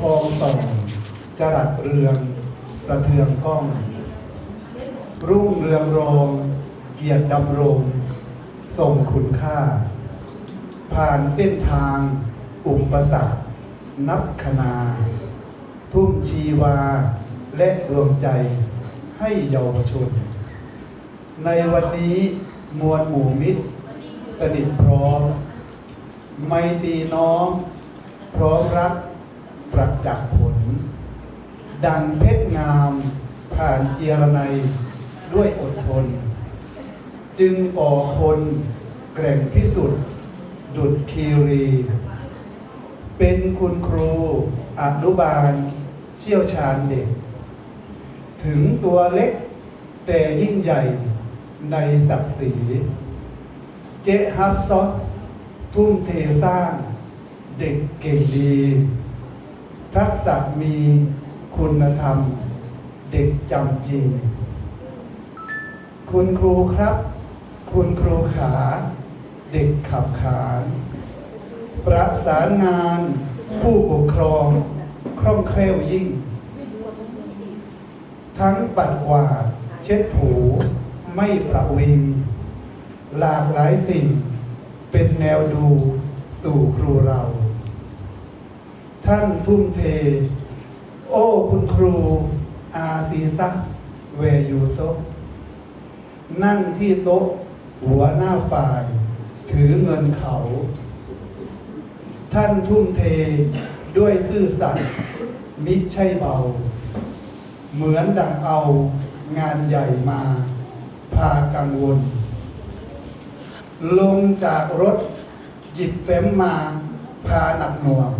ทองส่องจรัสเรืองประเทืองก้อง รุ่งเรืองรองเกียรติดำรงทรงคุณค่า ผ่านเส้นทาง อุปสรรค นับคนาทุ่มชีวา และดวงใจให้เยาวชน ในวันนี้มวลหมู่มิตร สนิทพร้อม ไมตีน้อง พร้อมรัก ประจักษ์ผล ดังเพชรงามผ่านเจียรนัยด้วยอดทน จึงก่อคนแกร่งพิสุทธิ์ดุดคีรี เป็นคุณครูอนุบาลเชี่ยวชาญเด็ก ถึงตัวเล็กแต่ยิ่งใหญ่ในศักดิ์ศรี เจฮับซอทุ่มเทสร้าง เด็กเก่งดี ทักษะมีคุณธรรม เด็กจำจริง คุณครูครับ คุณครูขา เด็กขับขาน ประสานงาน ผู้ปกครอง คล่องแคล่วยิ่ง ทั้งปัดกวาด เช็ดถู ไม่ประวิง หลากหลายสิ่ง เป็นแนวดูสู่ครูเรา ท่านทุ่มเท โอ้คุณครูอาซีซักเวยูโซนั่งที่โต๊ะหัวหน้าฝ่าย ถือเงินเขา ท่านทุ่มเทด้วยซื่อสัตย์มิใช่เบา เหมือนดังเอางานใหญ่มา พากังวล ลงจากรถหยิบเฟ้มมา พาหนักหน่วง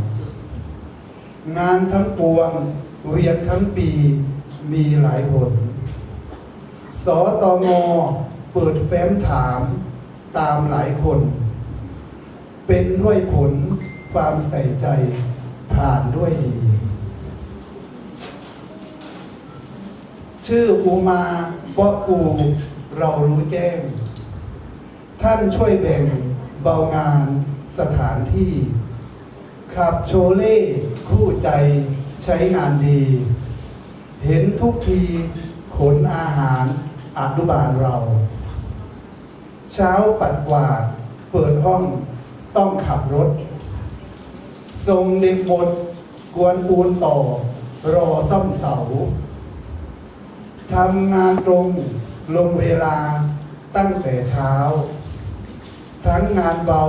งานทั้งปวง เวียนทั้งปีมีหลายหนสอตองอเปิดแฟ้มถามตามหลายคน เป็นด้วยผลความใส่ใจผ่านด้วยดี ชื่ออูมาบะอูเรารู้แจ้ง ท่านช่วยแบ่งเบางานสถานที่ ขับโชเล่คู่ใจใช้งานดี เห็นทุกทีขนอาหารอนุบาลเรา เช้าปัดกวาด เปิดห้องต้องขับรถส่งเด็กหมดกวนปูนต่อ รอซ่อมเสาทำงานตรงลงเวลาตั้งแต่เช้า ทั้งงานเบา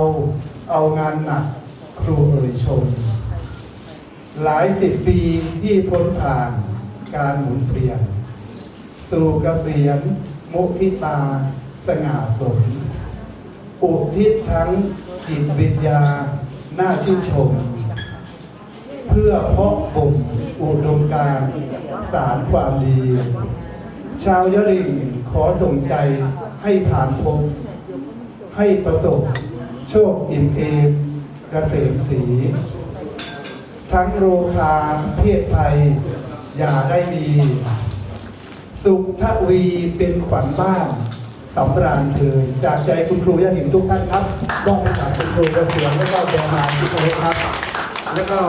เอางานหนัก ครูเอ่ยชม หลายสิบปีที่พ้นผ่านการหมุนเปลี่ยน สู่เกษียณมุทิตา สง่าสม อุทิศทั้งจิตวิญญาหน่าชื่นชม เพื่อเพาะบ่มอุดมการสารความดี ชาวยริงขอส่งใจให้ผ่านพบให้ประสบ โชคอิ่มเอม กษมสีทั้งโรคาเพศภัย อย่าได้มี สุขทวีเป็นขวัญบ้านสำราญเถิดจากใจคุณครูยาหนิงทุกท่านครับมอบให้กับคุณครูเสียงและก็แบรนด์มาทุกคนครับ แล้วก็